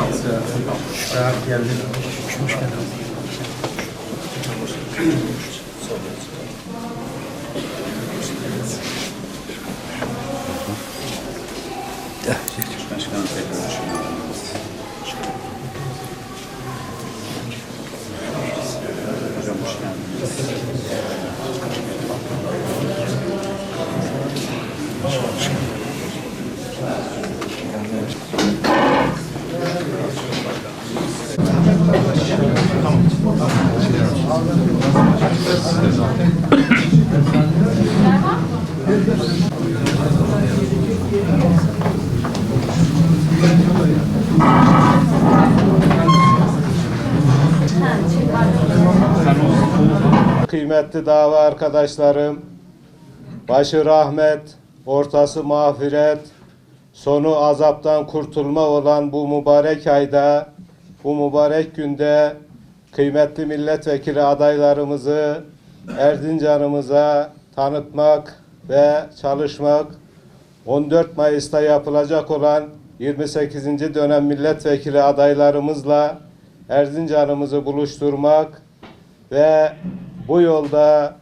Rahat geldi. Hoş geldin. Başkanım tekrar hoş geldiniz. Hocam hoş geldiniz. Kıymetli dava arkadaşlarım, başı rahmet, ortası mağfiret, sonu azaptan kurtulma olan bu mübarek ayda, bu mübarek günde kıymetli milletvekili adaylarımızı Erzincan'ımıza tanıtmak ve çalışmak 14 Mayıs'ta yapılacak olan 28. dönem milletvekili adaylarımızla Erzincan'ımızı buluşturmak ve bu yolda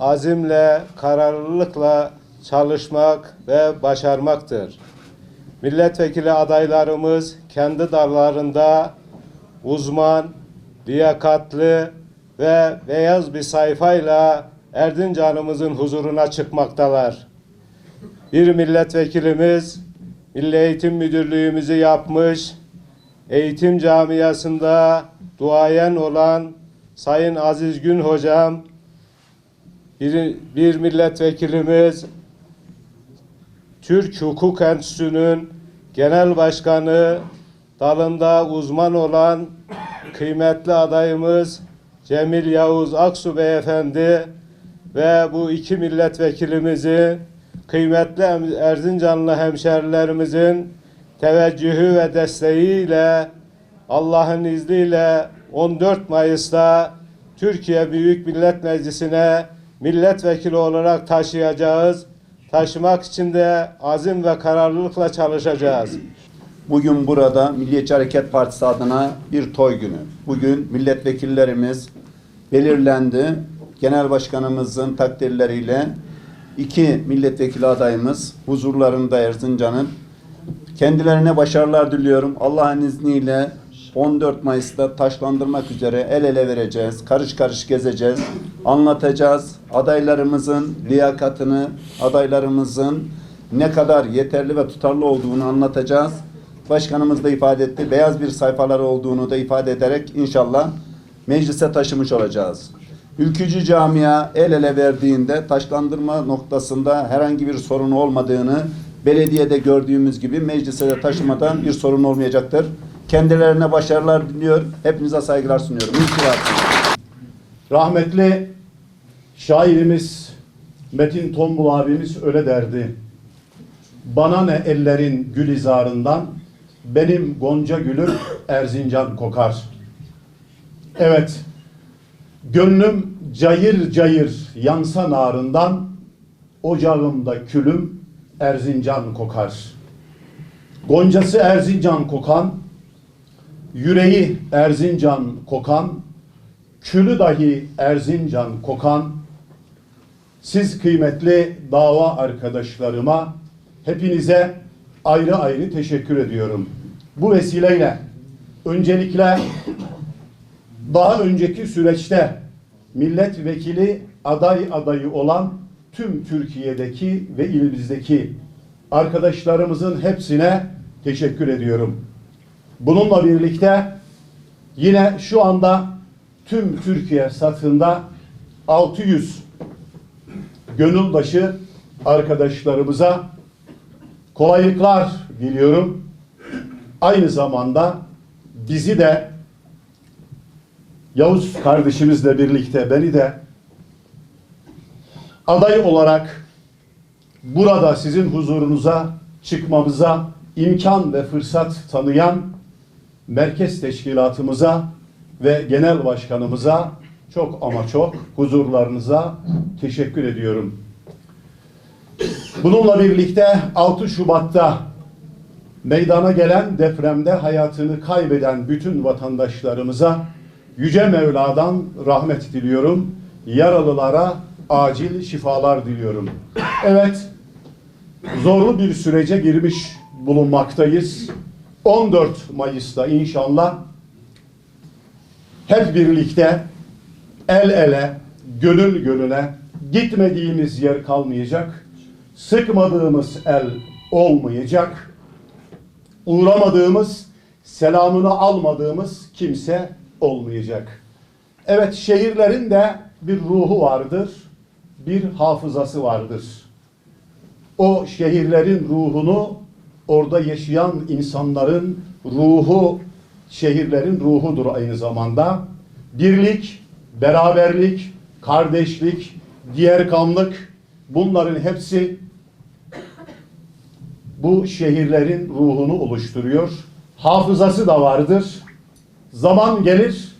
azimle, kararlılıkla çalışmak ve başarmaktır. Milletvekili adaylarımız kendi dallarında uzman, liyakatlı ve beyaz bir sayfayla Erzincan'ımızın huzuruna çıkmaktalar. Bir milletvekilimiz Milli Eğitim Müdürlüğümüzü yapmış, eğitim camiasında duayen olan Sayın Aziz Gün Hocam, bir, bir milletvekilimiz, Türk Hukuk Enstitüsü'nün genel başkanı, dalında uzman olan kıymetli adayımız Cemil Yavuz Aksu Beyefendi ve bu iki milletvekilimizi kıymetli Erzincanlı hemşerilerimizin teveccühü ve desteğiyle Allah'ın izniyle 14 Mayıs'ta Türkiye Büyük Millet Meclisi'ne milletvekili olarak taşıyacağız. Taşımak için de azim ve kararlılıkla çalışacağız. Bugün burada Milliyetçi Hareket Partisi adına bir toy günü. Bugün milletvekillerimiz belirlendi. Genel başkanımızın takdirleriyle iki milletvekili adayımız huzurlarında Erzincan'ın. Kendilerine başarılar diliyorum. Allah'ın izniyle 14 Mayıs'ta taşlandırmak üzere el ele vereceğiz. Karış karış gezeceğiz. Anlatacağız. Adaylarımızın liyakatını, adaylarımızın ne kadar yeterli ve tutarlı olduğunu anlatacağız. Başkanımız da ifade etti. Beyaz bir sayfaları olduğunu da ifade ederek inşallah meclise taşımış olacağız. Ülkücü camia el ele verdiğinde taşlandırma noktasında herhangi bir sorun olmadığını belediyede gördüğümüz gibi meclise de taşımadan bir sorun olmayacaktır. Kendilerine başarılar diliyor. Hepinize saygılar sunuyorum. Rahmetli şairimiz Metin Tombul abimiz öyle derdi. Bana ne ellerin gül izarından, benim gonca gülüm Erzincan kokar. Evet, gönlüm cayır cayır yansa narından, ocağımda külüm Erzincan kokar. Goncası Erzincan kokan, yüreği Erzincan kokan, külü dahi Erzincan kokan, siz kıymetli dava arkadaşlarıma hepinize ayrı ayrı teşekkür ediyorum. Bu vesileyle öncelikle daha önceki süreçte milletvekili aday adayı olan tüm Türkiye'deki ve ilimizdeki arkadaşlarımızın hepsine teşekkür ediyorum. Bununla birlikte yine şu anda tüm Türkiye satında 600 gönüldaşı arkadaşlarımıza kolaylıklar diliyorum. Aynı zamanda bizi de Yavuz kardeşimizle birlikte beni de aday olarak burada sizin huzurunuza çıkmamıza imkan ve fırsat tanıyan merkez teşkilatımıza ve genel başkanımıza çok ama çok huzurlarınıza teşekkür ediyorum. Bununla birlikte 6 Şubat'ta meydana gelen depremde hayatını kaybeden bütün vatandaşlarımıza Yüce Mevla'dan rahmet diliyorum. Yaralılara acil şifalar diliyorum. Evet, zorlu bir sürece girmiş bulunmaktayız. 14 Mayıs'ta inşallah hep birlikte el ele, gönül gönüle gitmediğimiz yer kalmayacak. Sıkmadığımız el olmayacak. Uğramadığımız, selamını almadığımız kimse olmayacak. Evet şehirlerin de bir ruhu vardır, bir hafızası vardır. O şehirlerin ruhunu orada yaşayan insanların ruhu şehirlerin ruhudur aynı zamanda. Birlik, beraberlik, kardeşlik, diğer kanlık bunların hepsi bu şehirlerin ruhunu oluşturuyor. Hafızası da vardır. Zaman gelir,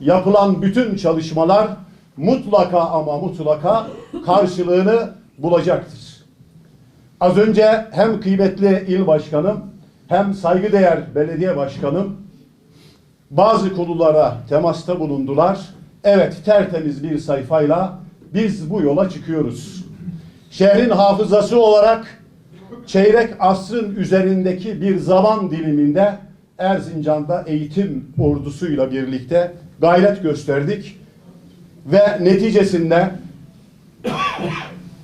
yapılan bütün çalışmalar mutlaka ama mutlaka karşılığını bulacaktır. Az önce hem kıymetli il başkanım hem saygıdeğer belediye başkanım bazı konulara temasta bulundular. Evet tertemiz bir sayfayla biz bu yola çıkıyoruz. Şehrin hafızası olarak çeyrek asrın üzerindeki bir zaman diliminde Erzincan'da eğitim ordusuyla birlikte gayret gösterdik ve neticesinde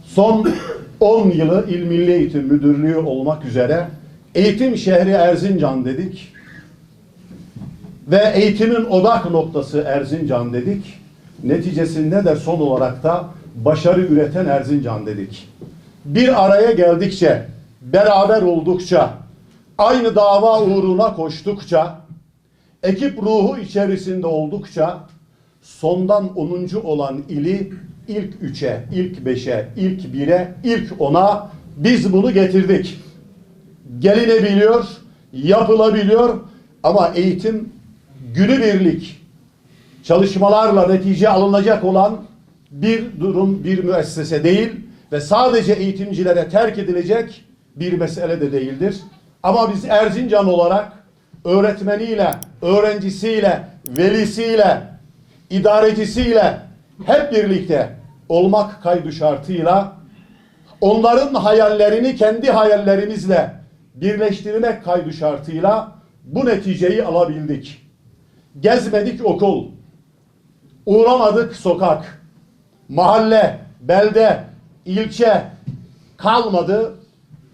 son 10 yılı İl Milli Eğitim Müdürlüğü olmak üzere eğitim şehri Erzincan dedik ve eğitimin odak noktası Erzincan dedik. Neticesinde de son olarak da başarı üreten Erzincan dedik. Bir araya geldikçe, beraber oldukça, aynı dava uğruna koştukça, ekip ruhu içerisinde oldukça sondan 10. olan ili ilk 3'e, ilk 5'e, ilk 1'e, ilk 10'a biz bunu getirdik. Gelinebiliyor, yapılabiliyor ama eğitim günübirlik çalışmalarla netice alınacak olan bir durum, bir müessese değil ve sadece eğitimcilere terk edilecek bir mesele de değildir. Ama biz Erzincan olarak öğretmeniyle, öğrencisiyle, velisiyle, idarecisiyle hep birlikte olmak kaydı şartıyla onların hayallerini kendi hayallerimizle birleştirmek kaydı şartıyla bu neticeyi alabildik. Gezmedik okul, uğramadık sokak, mahalle, belde, ilçe kalmadı.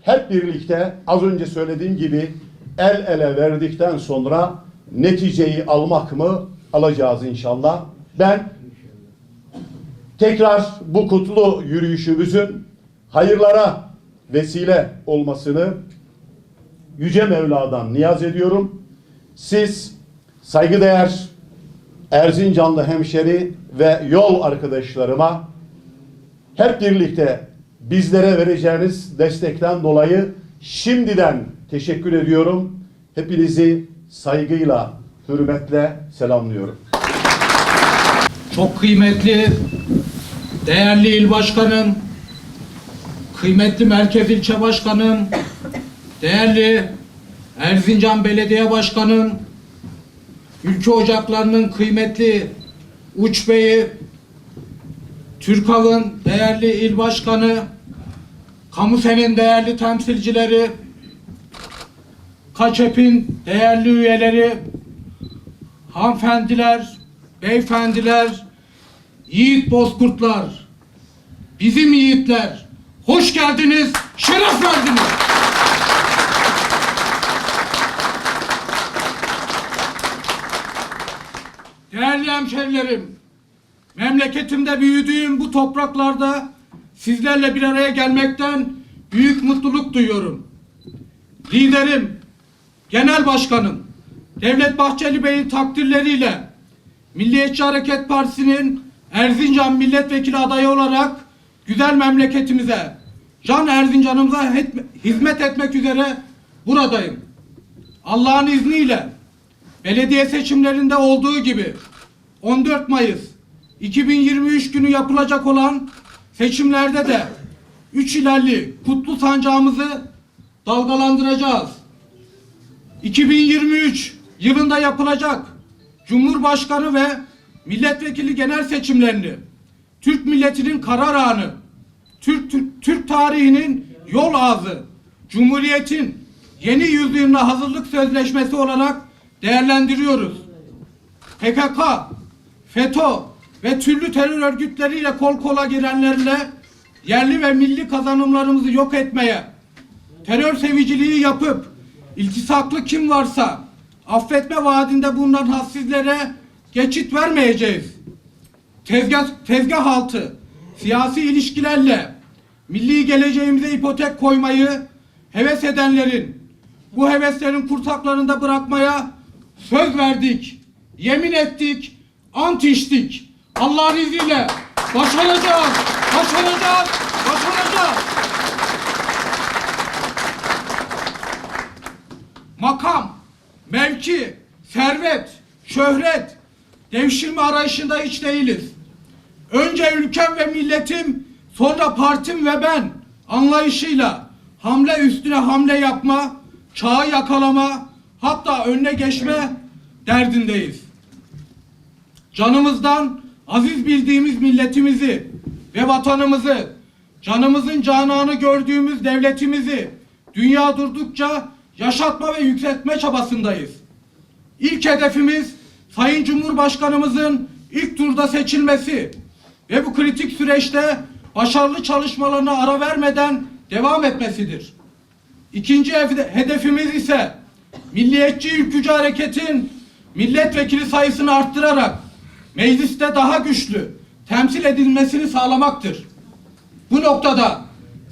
Hep birlikte az önce söylediğim gibi el ele verdikten sonra neticeyi almak mı alacağız inşallah. Ben tekrar bu kutlu yürüyüşümüzün hayırlara vesile olmasını Yüce Mevla'dan niyaz ediyorum. Siz saygıdeğer Erzincanlı hemşeri ve yol arkadaşlarıma hep birlikte bizlere vereceğiniz destekten dolayı şimdiden teşekkür ediyorum. Hepinizi saygıyla, hürmetle selamlıyorum. Çok kıymetli, değerli il başkanım, kıymetli merkez ilçe başkanım, değerli Erzincan Belediye Başkanım, ülke ocaklarının kıymetli Uç Bey'i, Türkav'ın değerli il başkanı, Kamusen'in değerli temsilcileri, Kaçep'in değerli üyeleri, hanımefendiler, beyefendiler, yiğit bozkurtlar, bizim yiğitler, hoş geldiniz, şeref verdiniz. Değerli hemşerilerim, memleketimde büyüdüğüm bu topraklarda sizlerle bir araya gelmekten büyük mutluluk duyuyorum. Liderim, Genel Başkanım, Devlet Bahçeli Bey'in takdirleriyle Milliyetçi Hareket Partisi'nin Erzincan milletvekili adayı olarak güzel memleketimize, can Erzincan'ımıza hizmet etmek üzere buradayım. Allah'ın izniyle belediye seçimlerinde olduğu gibi 14 Mayıs 2023 günü yapılacak olan seçimlerde de üç ilerli kutlu sancağımızı dalgalandıracağız. 2023 yılında yapılacak Cumhurbaşkanı ve milletvekili genel seçimlerini Türk milletinin karar anı, Türk, Türk, Türk tarihinin yol ağzı, Cumhuriyet'in yeni yüzyılına hazırlık sözleşmesi olarak değerlendiriyoruz. PKK, FETÖ ve türlü terör örgütleriyle kol kola girenlerle yerli ve milli kazanımlarımızı yok etmeye, terör seviciliği yapıp iltisaklı kim varsa affetme vaadinde bulunan hassizlere geçit vermeyeceğiz. Tezgah, tezgah altı siyasi ilişkilerle milli geleceğimize ipotek koymayı heves edenlerin bu heveslerin kursaklarında bırakmaya söz verdik, yemin ettik, ant içtik. Allah'ın izniyle başaracağız, başaracağız, başaracağız. makam, mevki, servet, şöhret, devşirme arayışında hiç değiliz. Önce ülkem ve milletim, sonra partim ve ben anlayışıyla hamle üstüne hamle yapma, çağı yakalama, hatta önüne geçme derdindeyiz. Canımızdan aziz bildiğimiz milletimizi ve vatanımızı, canımızın cananı gördüğümüz devletimizi dünya durdukça yaşatma ve yükseltme çabasındayız. İlk hedefimiz Sayın Cumhurbaşkanımızın ilk turda seçilmesi ve bu kritik süreçte başarılı çalışmalarına ara vermeden devam etmesidir. İkinci hede- hedefimiz ise Milliyetçi Ülkücü Hareket'in milletvekili sayısını arttırarak mecliste daha güçlü temsil edilmesini sağlamaktır. Bu noktada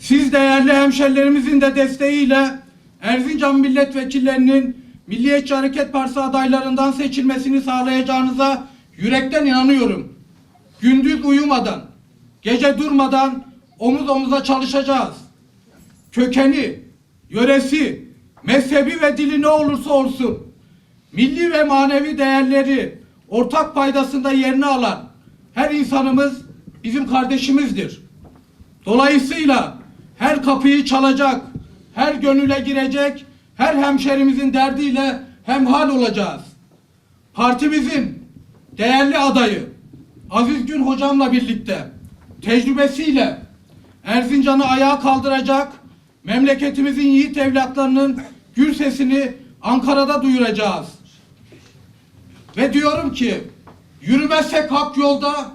siz değerli hemşerilerimizin de desteğiyle Erzincan milletvekillerinin Milliyetçi Hareket Partisi adaylarından seçilmesini sağlayacağınıza yürekten inanıyorum. Gündüz uyumadan, gece durmadan omuz omuza çalışacağız. Kökeni, yöresi, mezhebi ve dili ne olursa olsun milli ve manevi değerleri ortak paydasında yerini alan her insanımız bizim kardeşimizdir. Dolayısıyla her kapıyı çalacak, her gönüle girecek, her hemşerimizin derdiyle hemhal olacağız. Partimizin değerli adayı Aziz Gün hocamla birlikte tecrübesiyle Erzincan'ı ayağa kaldıracak, memleketimizin yiğit evlatlarının gür sesini Ankara'da duyuracağız. Ve diyorum ki yürümezsek hak yolda,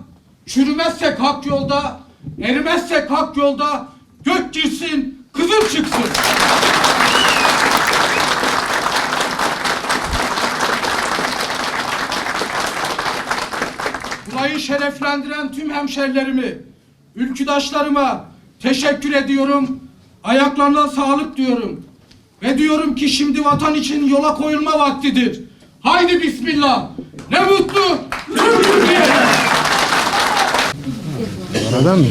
çürümezsek hak yolda, erimezsek hak yolda gök girsin, kızıl çıksın. Burayı şereflendiren tüm hemşerilerimi, ülküdaşlarıma teşekkür ediyorum. Ayaklarına sağlık diyorum. Ve diyorum ki şimdi vatan için yola koyulma vaktidir. Haydi bismillah. Ne mutlu Türk'üm diye. Aradan mı?